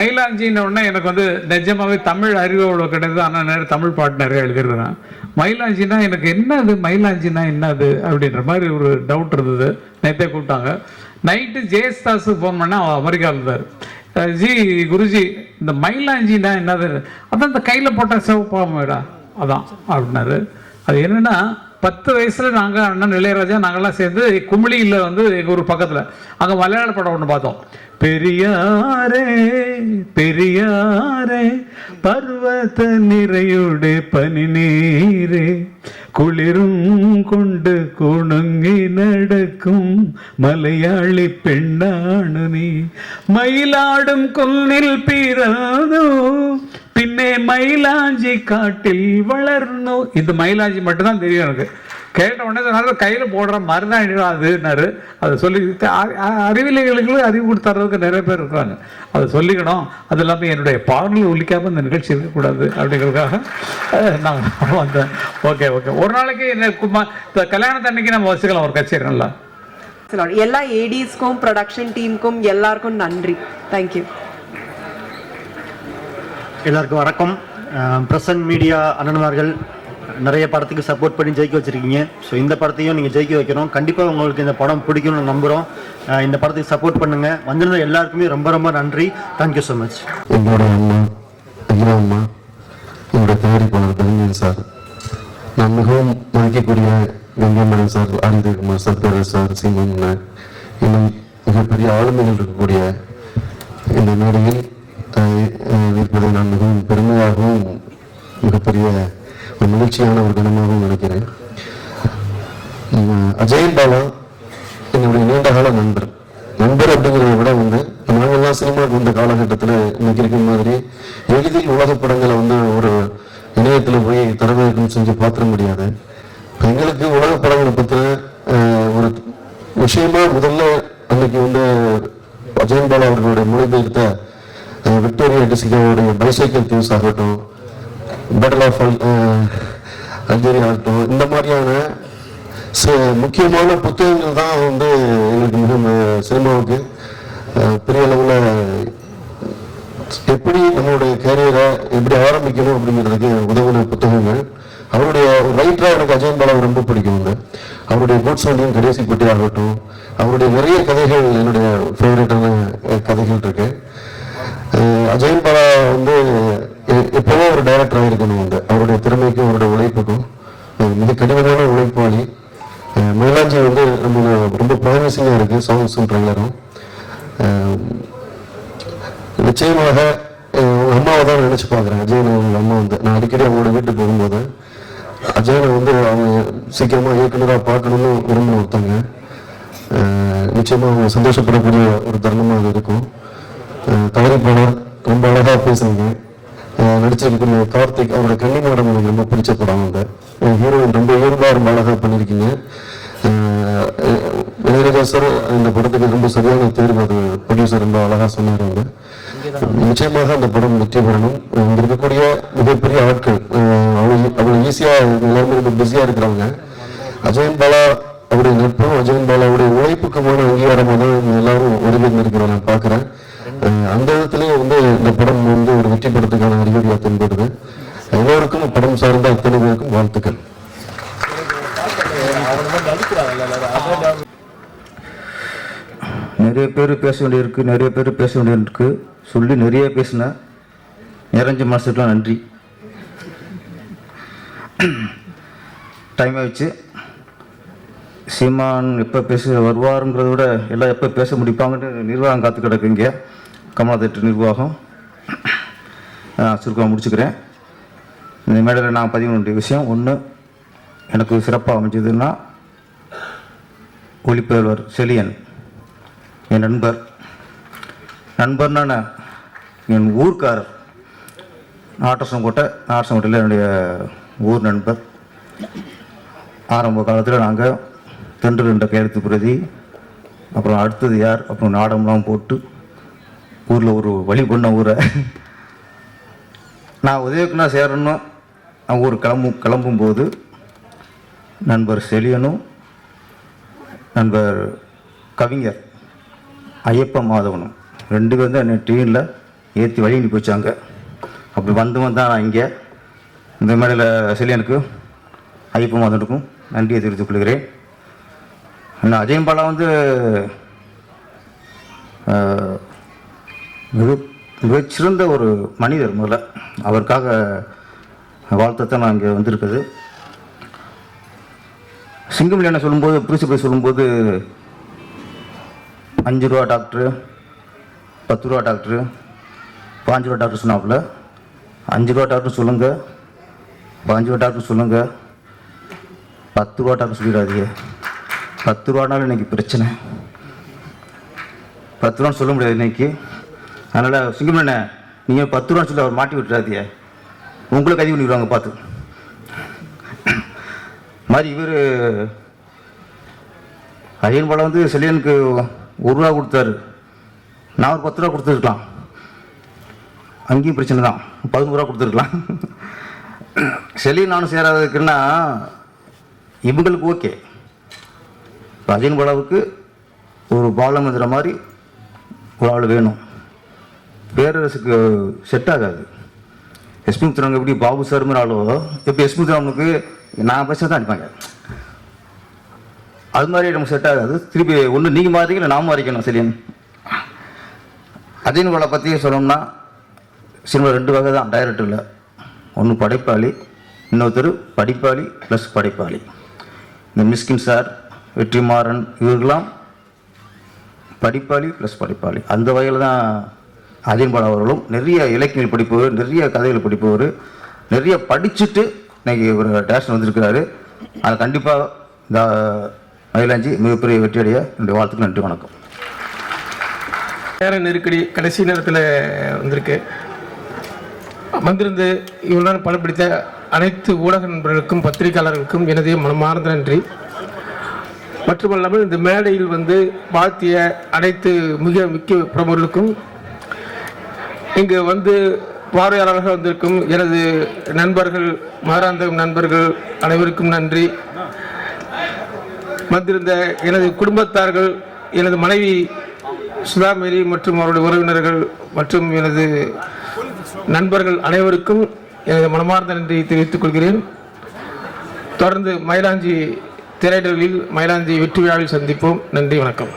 மயிலாஞ்சின்னு உடனே எனக்கு வந்து நிஜமாவே தமிழ் அறிவு அவ்வளோ கிடையாது. ஆனால் நிறைய தமிழ் பாட்டு நிறைய எழுதிருந்தேன் மயிலாஞ்சினா எனக்கு என்னது? மயிலாஞ்சினா என்னது? அப்படின்ற மாதிரி ஒரு டவுட் இருந்தது. நேற்றே கூப்பிட்டாங்க. நைட்டு ஜெயஸ்தாஸுக்கு ஃபோன் பண்ணால் அவன் அமெரிக்காவில் இருந்தார். ஜி குருஜி இந்த மயிலாஞ்சினா என்னது? அதான் இந்த கையில் போட்ட சிவப்பாமடா அதான் அப்படின்னாரு. அது என்னன்னா பத்து வயசில் நாங்கள் அண்ணன் இளையராஜா நாங்கள்லாம் சேர்ந்து குமிளியில் வந்து எங்கள் ஊர் பக்கத்தில். அங்கே மலையாள படம் ஒன்று பார்த்தோம். பெரியாரே பெரியாரே பர்வத நிறையுடைய பனி நீரே குளிரும் கொண்டு குணுங்கி நடக்கும் மலையாளி பெண்ணானு நீ. மயிலாடும் கொல்லில் பிறந்தோ பின்னே மயிலாஞ்சி காட்டில் வளர்னோ இந்த மயிலாஞ்சி மட்டும்தான் தெரியும் எனக்கு. கேட்ட உடனே சொன்னாரு கையில் போடுற மருந்தாணி அதுன்னாரு அதை சொல்லி அறிவிலைகளுக்கு அறிவியலைகளுக்கு அறிவு கொடுத்துறதுக்கு நிறைய பேர் இருக்காங்க. அதை சொல்லிக்கணும். அது இல்லாமல் என்னுடைய பாடல் ஒழிக்காமல் இந்த நிகழ்ச்சி இருக்கக்கூடாது அப்படிங்கிறதுக்காக நான் வந்தேன். Okay okay. ஒரு நாளைக்கு என்ன குமார் இந்த கல்யாணத்தன்னைக்கு நம்ம வச்சுக்கலாம் ஒரு கச்சேரி நல்லா எல்லா ஏடிஸ்க்கும் ப்ரொடக்ஷன் டீமுக்கும் எல்லாருக்கும் நன்றி. தேங்க்யூ எல்லாருக்கும் வணக்கம். பிரசன்ட் மீடியா அண்ணன்மார்கள் நிறைய படத்துக்கு சப்போர்ட் பண்ணி ஜெயிக்க வச்சுருக்கீங்க. ஸோ இந்த படத்தையும் நீங்கள் ஜெயிக்க வைக்கிறோம் கண்டிப்பாக உங்களுக்கு இந்த படம் பிடிக்கும்னு நம்புகிறோம் இந்த படத்துக்கு சப்போர்ட் பண்ணுங்கள் வந்திருந்த எல்லாருக்குமே ரொம்ப ரொம்ப நன்றி. தேங்க்யூ ஸோ மச் எங்களோட அம்மா ஐயா அம்மா என்னோட தயாரிப்பாளர் கவிஞன் சார். நான் மிகவும் மதிக்கக்கூடிய Gangaimanan sir Anandakumar sir sir Seeman இன்னும் மிகப்பெரிய ஆளுமைகள் இருக்கக்கூடிய இந்த மேடையில் இருப்பதை நான் மிகவும் பெருமையாகவும் மிகப்பெரிய ஒரு மகிழ்ச்சியான ஒரு கணமாகவும் நினைக்கிறேன். அஜயன் பாலா என்னுடைய நீண்டகால நண்பர். நண்பர் அப்படிங்கிறத விட வந்து நாங்கள்லாம் சினிமாவுக்கு வந்த காலகட்டத்தில் இன்னைக்கு இருக்கிற மாதிரி எளிதில் உலக படங்களை வந்து ஒரு இணையத்தில் போய் தரவிறக்கம் செஞ்சு பார்த்துட முடியாது. எங்களுக்கு உலக படங்களை பற்றின ஒரு விஷயமா முதல்ல அன்னைக்கு வந்து அஜயன் பாலா அவர்களுடைய மொழிபெயர்த்த விக்டோரியா டிசிகாவுடைய பைசைக்கிள் தியூஸ் ஆகட்டும் பேட்டில் ஆஃப் அல்ஜேரியா ஆகட்டும் இந்த மாதிரியான சில முக்கியமான புத்தகங்கள் தான் வந்து எங்களுக்கு மிக சினிமாவுக்கு பெரிய அளவில் எப்படி நம்மளுடைய கேரியரை எப்படி ஆரம்பிக்கணும் அப்படிங்கிறதுக்கு உதவின புத்தகங்கள் அவருடைய ரைட்டராக எனக்கு அஜயன் பாலாவை ரொம்ப பிடிக்கும் அவருடைய குட்ஸ் வண்டியும் கடைசி பெட்டி ஆகட்டும் அவருடைய நிறைய கதைகள் என்னுடைய ஃபேவரட்டான கதைகள் இருக்குது அஜயன் பாலா வந்து எ- எப்பவும் ஒரு டைரக்டராக இருக்கணும் வந்து அவருடைய திறமைக்கும் அவருடைய உழைப்புக்கும் மிக கடுமையான உழைப்பாளி மயிலாஞ்சி வந்து நம்ம ரொம்ப ப்ராமிசிங்காக இருக்குது சாங்ஸும் ட்ரெய்லரும் நிச்சயமாக அம்மாவை தான் நினச்சி பார்க்குறேன். அஜயன் அவங்க அம்மா வந்து. நான் அடிக்கடி அவங்களோட வீட்டுக்கு போகும்போது அஜயனை வந்து அவங்க சீக்கிரமாக இயக்குனராக பார்க்கணும்னு விரும்பின ஒருத்தங்க நிச்சயமாக அவங்க சந்தோஷப்படக்கூடிய ஒரு தருணமாக இருக்கும். அஹ் தயாரிப்பாளர் ரொம்ப அழகா பேசுறீங்க அஹ் நடிச்சிருக்கக்கூடிய கார்த்திக் அவரோட கன்னிமாடம் எனக்கு ரொம்ப பிடிச்ச படம் அந்த ஹீரோயின் ரொம்ப இயல்பா ரொம்ப அழகா பண்ணியிருக்கீங்க இளையராஜா சார் இந்த படத்துக்கு ரொம்ப சரியான தேர்வு அது. ப்ரொடியூசர் ரொம்ப அழகா சொன்னார் அவங்க நிச்சயமாக அந்த படம் வெற்றி பெறணும். இங்க இருக்கக்கூடிய மிகப்பெரிய ஆட்கள் அஹ் அவ்வளவு அவ்வளவு ஈஸியா எல்லாருமே ரொம்ப பிஸியா இருக்கிறவங்க அஜயன் பாலா அவருடைய நட்பும் அஜயன் பாலாவுடைய உழைப்புக்குமான அங்கீகாரமாக தான் எல்லாரும் இருக்கிறோம் நான் பார்க்குறேன். அந்த விதத்திலேயே வந்து இந்த படம் வந்து ஒரு வெற்றி படத்துக்கான அறிகுறியாக தென்படுது. எல்லோருக்கும் படம் சார்ந்த அத்தனை பேருக்கும் வாழ்த்துக்கள். நிறைய பேர் பேச வேண்டியிருக்கு நிறைய பேர் பேச வேண்டியிருக்கு. சொல்லி நிறைய பேசினேன் நிறைஞ்ச மனசுக்குலாம் நன்றி. டைம் ஆயிடுச்சு. சீமான் எப்போ பேச வருவாருங்கிறத விட எல்லாம் எப்போ பேச முடிப்பாங்கன்னு நிர்வாகம் காத்து கிடக்குங்க கமலா தேட்டர் நிர்வாகம். நான் சுருக்கமாக முடிச்சுக்கிறேன். இந்த மேடையில் நான் பதிவு வேண்டிய விஷயம் ஒன்று எனக்கு சிறப்பாக அமைஞ்சதுன்னா ஒளிப்பெயர்வர் செலியன் என் நண்பர். நண்பர்னா என் ஊர்க்காரர். நாட்டரசங்கோட்டை நாட்டசங்கோட்டையில் என்னுடைய ஊர் நண்பர். ஆரம்ப காலத்தில் நாங்கள் தென்றல் என்ற கையெழுத்து பிரதி அப்புறம் அடுத்தது யார்? அப்புறம் நாடம்லாம் போட்டு ஊரில் ஒரு வழி பண்ண ஊரை. நான் உதயக்குன்னா சேரணும் நான் ஊர் கிளம்பும் கிளம்பும்போது நண்பர் செலியனும் நண்பர் கவிஞர் ஐயப்ப மாதவனும். ரெண்டு பேரும் தான் என்னை ட்ரெயினில் ஏற்றி வழி அனுப்பி வச்சாங்க. அப்படி வந்து வந்தான் நான் இங்கே. இந்த மேடையில் செல்லியனுக்கு ஐயப்ப மாதவனுக்கும் நன்றியை தெரிவித்துக் கொள்கிறேன். நான் அஜயன் வந்து மிக மிகச்சிறந்த ஒரு மனிதர் முதல்ல. அவருக்காக வாழ்த்தத்தான் நான் இங்கே வந்திருக்குது சிங்கம் என்ன சொல்லும்போது பிரின்சிபல் சொல்லும்போது அஞ்சு ரூபா டாக்டரு பத்து ரூபா டாக்டரு பாஞ்சு ரூபா டாக்டர் சொன்னாப்புல. அஞ்சு ரூபா டாக்டர் சொல்லுங்கள் பாஞ்சு ரூபா டாக்டர் சொல்லுங்கள் பத்து ரூபா டாக்டர் சொல்லிடாதீங்க. பத்து ரூபானாலும் இன்னைக்கு பிரச்சனை. பத்து ரூபான்னு சொல்ல முடியாது இன்னைக்கு. அதனால் சிங்கமண்ண நீங்கள் பத்து ரூபான்னு சொல்லி அவர் மாட்டி விட்டுறாதியே உங்களை கைது பண்ணிடுவாங்க பார்த்து. மாதிரி இவர் அஜயன் பாலம் வந்து செல்லியனுக்கு ஒரு ரூபா கொடுத்தாரு. நான் ஒரு பத்து ரூபா கொடுத்துருக்கலாம். அங்கேயும் பிரச்சனை தான். பதினோரு ரூபா கொடுத்துருக்கலாம். செல்லியன் நானும் சேராததுக்குன்னா இவங்களுக்கு ஓகே. இப்போ அஜயன் பாலாவுக்கு ஒரு பாலம் எதிர மாதிரி ஒரு ஆள் வேணும். பேரரசுக்கு செட் ஆகாது. எஸ்பி முத்துராங்க எப்படி பாபு சார் ஆளோ இப்போ எஸ்பி முத்துராமனுக்கு நான் பேச தான் அடிப்பாங்க. அது மாதிரி நமக்கு செட் ஆகாது. திருப்பி ஒன்று நீங்கள் மாறிக்க இல்லை நான் மாறிக்கணும் சரின்னு அஜயன் பாலா பற்றி சொல்லணும்னா சினிமா ரெண்டு வகை தான் டைரக்டரில் ஒன்று படைப்பாளி இன்னொருத்தர் படிப்பாளி ப்ளஸ் படைப்பாளி. இந்த மிஸ்கின் சார் வெற்றிமாறன் இவர்களாம் படிப்பாளி ப்ளஸ் படிப்பாளி. அந்த வகையில் தான் அஜயன்பால் அவர்களும் நிறைய இலக்கியங்கள் படிப்பவர் நிறைய கதைகள் படிப்பவர் நிறைய படிச்சுட்டு இன்னைக்கு ஒரு டேஷன் வந்திருக்கிறாரு. அது கண்டிப்பாக இந்த மயிலாஞ்சி மிகப்பெரிய வெற்றியடைய என்னுடைய வாழ்த்துக்கு நன்றி வணக்கம். நேர நெருக்கடி கடைசி நேரத்தில் வந்திருக்கு. வந்திருந்து இவ்வளோ படம் பிடித்த அனைத்து ஊடக நண்பர்களுக்கும் பத்திரிகையாளர்களுக்கும் எனது மனமார்ந்த நன்றி. மட்டுமல்லாமல் இந்த மேடையில் வந்து வாழ்த்திய அனைத்து மிக முக்கிய பிரமுகர்களுக்கும் இங்கு வந்து பார்வையாளர்கள் வந்திருக்கும் எனது நண்பர்கள் மாறாந்தகம் நண்பர்கள் அனைவருக்கும் நன்றி. வந்திருந்த எனது குடும்பத்தார்கள் எனது மனைவி சுதாமேரி மற்றும் அவருடைய உறவினர்கள் மற்றும் எனது நண்பர்கள் அனைவருக்கும் எனது மனமார்ந்த நன்றியை தெரிவித்துக் கொள்கிறேன். தொடர்ந்து மயிலாஞ்சி திரையிடலில் மயிலாஞ்சி வெற்றி விழாவில் சந்திப்போம். நன்றி வணக்கம்.